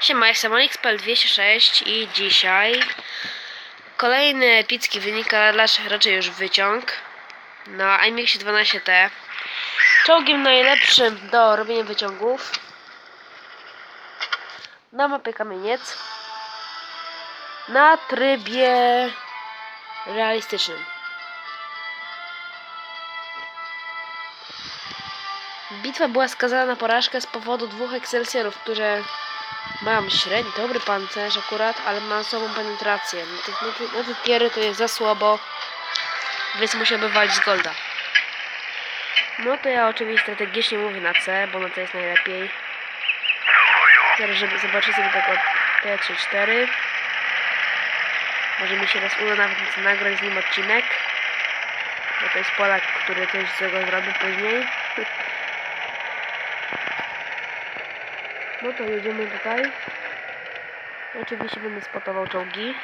Siema, jestem OnixPL206 i dzisiaj kolejny epicki wynik, ale raczej- już wyciąg na iMixie 12T. Czołgiem najlepszym do robienia wyciągów na mapie kamieniec na trybie realistycznym. Bitwa była skazana na porażkę z powodu dwóch Excelsiorów, które mają średni, dobry pancerz akurat, ale mają słabą penetrację. Na te, na te tiery to jest za słabo, więc musiałby walić z golda. No to ja oczywiście strategicznie mówię na C, bo na C jest najlepiej. Zaraz żeby zobaczyć sobie tego T3-4. Może mi się raz uda nawet nagrać z nim odcinek. Bo to jest Polak, który coś z tego zrobi później. No to jedziemy tutaj. Oczywiście będę spotował czołgi.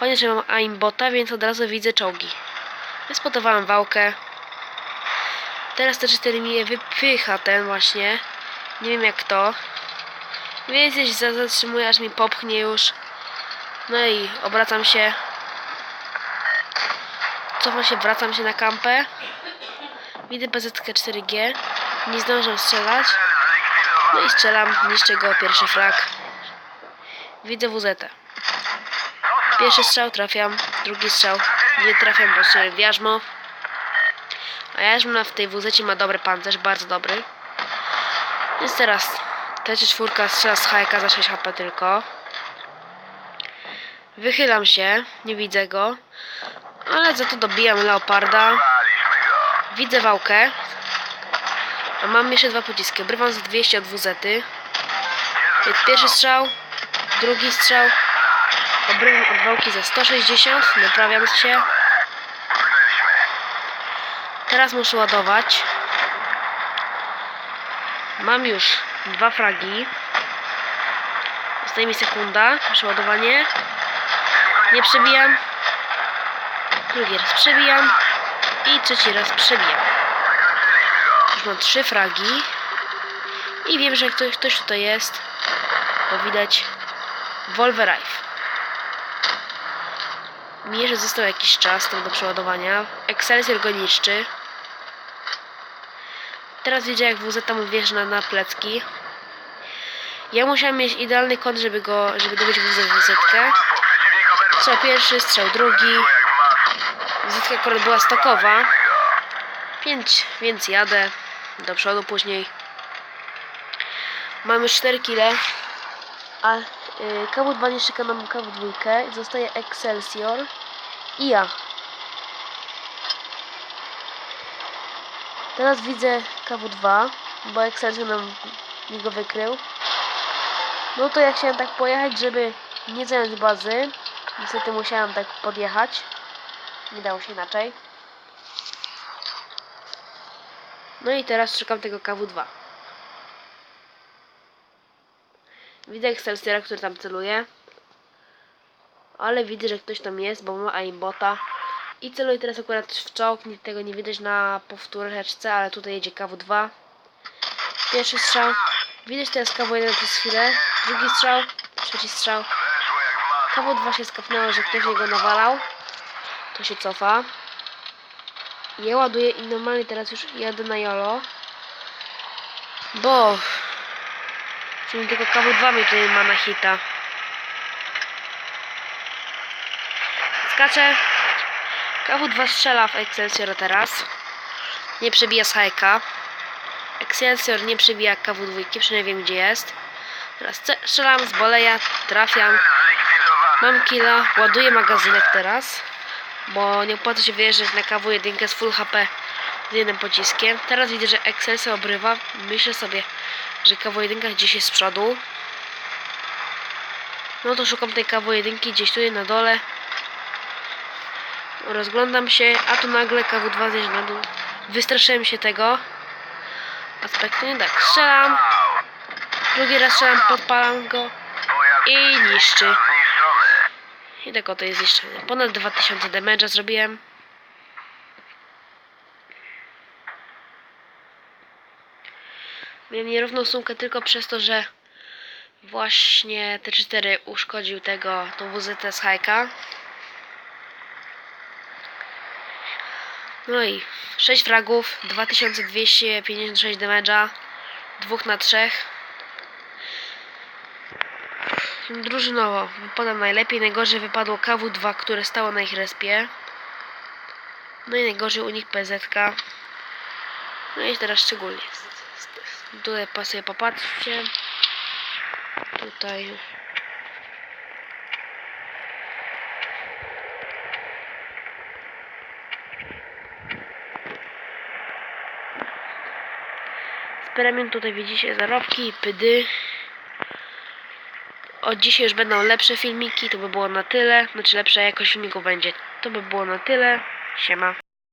Fajnie, że mam aimbota, więc od razu widzę czołgi. Wyspotowałem wałkę. Teraz te mi je wypycha ten właśnie. Nie wiem jak to. Więc jeśli za- zatrzymuję, aż mi popchnie już. No i obracam się. Cofam się, wracam się na kampę. Widzę BZK 4G. Nie zdążę strzelać. No i strzelam, niszczę go, pierwszy frak. Widzę WZ. Pierwszy strzał trafiam, drugi strzał nie trafiam, bo strzelam w jarzmo. A jarzmo w tej WZ ma dobry pancerz, bardzo dobry. Więc teraz T4 strzela z HK za 6 HP tylko. Wychylam się, nie widzę go. Ale za to dobijam leoparda. Widzę wałkę. A mam jeszcze dwa pociski. Obrywam za 200 od WZ. Jest pierwszy strzał, drugi strzał. Obrywam od wałki za 160. Naprawiam się. Teraz muszę ładować. Mam już dwa fragi. Zostaje mi sekunda. Przeładowanie. Nie przebijam. Drugi raz przebijam. I trzeci raz przebijam. Już mam trzy fragi. I wiem, że ktoś, ktoś tutaj jest. Bo widać Wolverife. Mi jeszcze został jakiś czas tam do przeładowania. Excelsior go niszczy. Teraz widzę jak WZ tam wjeżdża na, na plecki. Ja musiałem mieć idealny kąt, żeby go, żeby dobyć WZ. Strzał pierwszy, strzał drugi. WZ akurat była stokowa. 5, więc jadę do przodu później. Mamy 4 kile, a y, KW2 nie szyka nam KW2, zostaje Excelsior i ja. Teraz widzę KW2, bo Excelsior nam mi go wykrył. No to ja chciałem tak pojechać, żeby nie zająć bazy. Niestety musiałem tak podjechać. Nie dało się inaczej. No i teraz szukam tego KW2. Widzę Excelsiora, który tam celuje. Ale widzę, że ktoś tam jest, bo ma aimbota. I celuję teraz akurat w czołg. Tego nie widać na powtóreczce, ale tutaj jedzie KW2. Pierwszy strzał. Widać teraz KW1 przez chwilę. Drugi strzał. Trzeci strzał. KW2 się skapnęło, że ktoś niego nawalał. To się cofa. Ja ładuję i normalnie teraz już jadę na jolo. Bo... Czyli tylko KW2 mnie tutaj ma na hita. Skaczę. KW2 strzela w Excelsior teraz. Nie przebija z HK. Excelsior nie przebija KW2, przynajmniej wiem gdzie jest. Teraz strzelam z boleja, trafiam. Mam killa, ładuję magazynek teraz. Bo nie opłaca się wyjeżdżać na KW1 z full HP z jednym pociskiem. Teraz widzę, że Excelsior obrywa. Myślę sobie, że KW1 gdzieś jest z przodu. No to szukam tej KW1 gdzieś tutaj na dole. Rozglądam się, a tu nagle KW2 zjeżdża na dół. Wystraszyłem się tego aspektu. Nie tak, strzelam. Drugi raz strzelam, podpalam go i niszczy. I tak oto jest zniszczony. Ponad 2000 damage'a zrobiłem. Miałem nierówną sumkę tylko przez to, że Właśnie T4 uszkodził tego, tą WZT z hajka. No i 6 fragów, 2256 damage'a, 2 na 3. Drużynowo wypadam najlepiej, najgorzej wypadło KW2, które stało na ich respie. No i najgorzej u nich PZK. No i teraz szczególnie. Tutaj pasuje popatrzcie. Tutaj. Premium tutaj widzicie zarobki pydy. Od dzisiaj już będą lepsze filmiki, to by było na tyle. Znaczy lepsza jakość filmików będzie. To by było na tyle. Siema.